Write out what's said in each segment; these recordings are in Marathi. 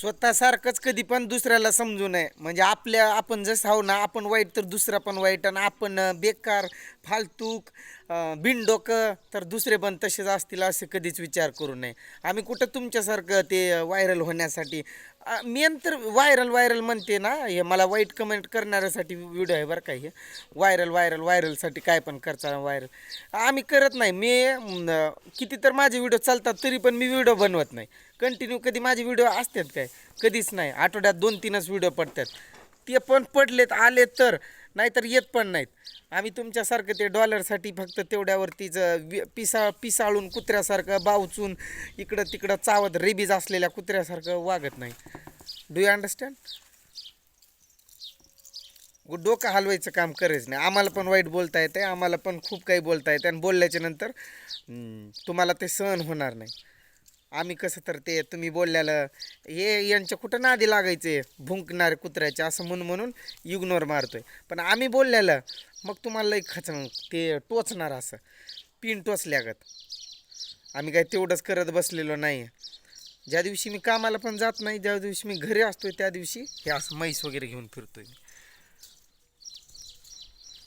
स्वतःसारखंच कधी पण दुसऱ्याला समजू नये. म्हणजे आपल्या आपण जसं आहो ना आपण वाईट तर दुसरा पण वाईट आणि आपण बेकार फालतूक बिनडोकं तर दुसरे पण तसेच असतील असे कधीच विचार करू नये. आम्ही कुठं तुमच्यासारखं ते व्हायरल होण्यासाठी मेन तर व्हायरल व्हायरल म्हणते ना हे मला वाईट कमेंट करणाऱ्यासाठी व्हिडिओ आहे बरं का हे. व्हायरल व्हायरल व्हायरलसाठी काय पण करता व्हायरल आम्ही करत नाही. मी अं, किती तर माझे व्हिडिओ चालतात तरी पण मी व्हिडिओ बनवत नाही. कंटिन्यू कधी माझे व्हिडिओ असतात काय? कधीच नाही. आठवड्यात दोन तीनच व्हिडिओ पडतात. ते पण पडलेत आले तर. नाहीतर येत पण नाहीत. आम्ही तुमच्यासारखं ते डॉलरसाठी फक्त तेवढ्यावरतीच वि- पिसा पिसाळून कुत्र्यासारखं बावचून इकडं तिकडं चावत रेबीज असलेल्या कुत्र्यासारखं वागत नाही. डू यू अंडरस्टँड डोकं हलवायचं काम करायचं नाही. आम्हाला पण वाईट बोलता येते आम्हाला पण खूप काही बोलता येते आणि बोलल्याच्या नंतर तुम्हाला ते सहन होणार नाही. आम्ही कसं तर ते तुम्ही बोलल्यालं हे यांच्या कुठं नादी लागायचे? भुंकणारे कुत्र्याचे असं म्हणून म्हणून इग्नोर मारतोय. पण आम्ही बोलल्यालं मग तुम्हाला लई खचन ते टोचणार असं. पिन टोचल्यागत. आम्ही काय तेवढंच करत बसलेलो नाही. ज्या दिवशी मी कामाला पण जात नाही ज्या दिवशी मी घरी असतोय त्या दिवशी हे असं म्हैस वगैरे घेऊन फिरतोय मी.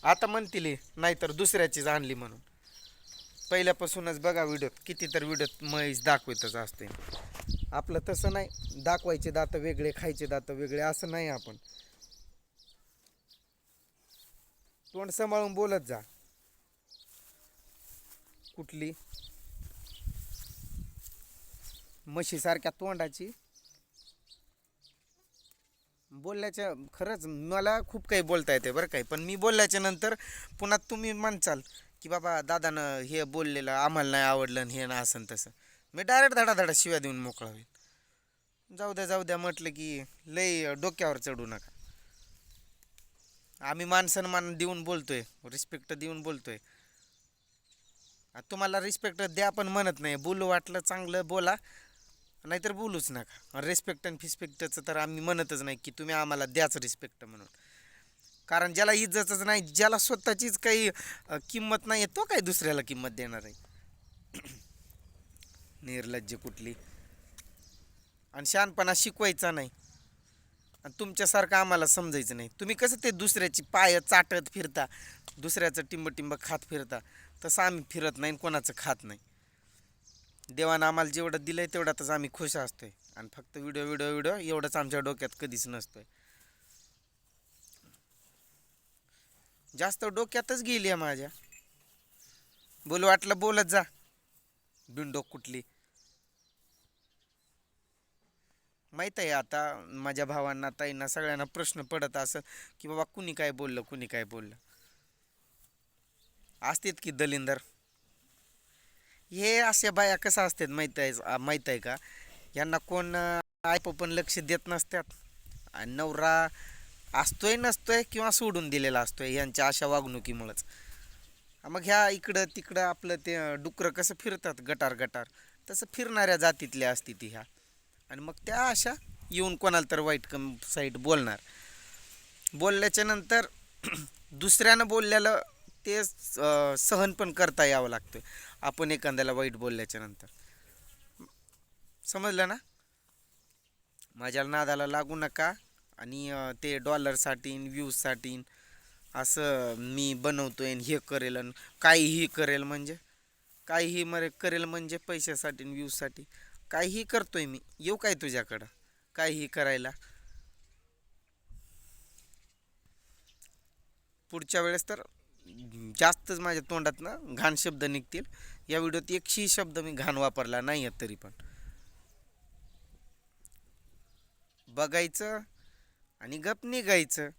आता म्हणतील नाहीतर दुसऱ्याचीच आणली म्हणून. पहिल्यापासूनच बघा व्हिडिओत किती तर व्हिडिओत म्हैस दाखवतच असते. आपलं तसं नाही दाखवायचे दात वेगळे खायचे दात वेगळे असं नाही आपण. तोंड सांभाळून बोलत जा. कुठली? म्हशीसारख्या तोंडाची. बोलल्याच्या खरंच मला खूप काही बोलता येते बरं काही पण मी बोलल्याच्या नंतर पुन्हा तुम्ही म्हणचाल की बाबा दादानं हे बोललेलं आम्हाला नाही आवडलं आणि हे ना असं तसं. मी डायरेक्ट धडाधडा शिव्या देऊन मोकळा होईल जाऊ द्या जाऊ द्या म्हटलं की लई डोक्यावर चढू नका. आम्ही मान सन्मान देऊन बोलतोय रिस्पेक्ट देऊन बोलतोय. तुम्हाला रिस्पेक्ट द्या पण म्हणत नाही. बोलू वाटलं चांगलं बोला नाहीतर बोलूच नका. रिस्पेक्ट आणि फिस्पेक्टचं तर आम्ही म्हणतच नाही की तुम्ही आम्हाला द्याच रिस्पेक्ट म्हणून. कारण ज्याला इज्जतच नाही ज्याला स्वतःचीच काही किंमत नाही आहे तो काय दुसऱ्याला किंमत देणार आहे? निर्लज्ज कुठली? आणि शहाणपणा शिकवायचा नाही. आणि तुमच्यासारखं आम्हाला समजायचं नाही. तुम्ही कसं ते दुसऱ्याची पाय चाटत फिरता? दुसऱ्याचं टिंब टिंब खात फिरता? तसं आम्ही फिरत नाही कोणाचं खात नाही. देवानं आम्हाला जेवढं दिलं आहे तेवढ्यातच आम्ही खुश असतोय. आणि फक्त व्हिडिओ व्हिडिओ व्हिडिओ एवढंच आमच्या डोक्यात कधीच नसतोय. जास्त डोक्यातच गेली आहे माझ्या. बोल वाटलं बोलत जा. बिंडोक कुठली. माहीत आहे आता माझ्या भावांना ताईंना सगळ्यांना प्रश्न पडत असं की बाबा कुणी काय बोललं कुणी काय बोललं. असतेत की दलिंदर? हे अशा बाया कसं असतात माहीत आहे माहीत आहे का? यांना कोण आयप पण लक्ष देत नसतात आणि नवरा असतोय नसतोय किंवा सोडून दिलेला असतोय यांच्या अशा वागणुकीमुळंच. मग ह्या इकडं तिकडं आपलं ते डुकरं कसं फिरतात गटार गटार तसं फिरणाऱ्या जातीतल्या असती ती ह्या. आणि मग त्या अशा येऊन कोणाला तर वाईट कम साईड बोलणार. बोलल्याच्या नंतर दुसऱ्यानं बोलल्याला ते सहन पण करता यावं लागतं आपण एखाद्याला वाईट बोलल्याच्या नंतर. समजलं ना? माझ्या नादाला लागू नका. आणि ते डॉलरसाठी व्ह्यूजसाठी असं मी बनवतोय आहे हे करेल आणि काहीही करेल म्हणजे काहीही मरे करेल म्हणजे पैशासाठी व्ह्यूजसाठी. काहीही करतोय मी. येऊ काय तुझ्याकडं? काहीही करायला? पुढच्या वेळेस तर जास्तच माझ्या तोंडात ना घाण शब्द निघतील. या व्हिडिओत एकशी शब्द मी घाण वापरला नाही आहेत तरी पण. बघायचं आणि गप निघायचं.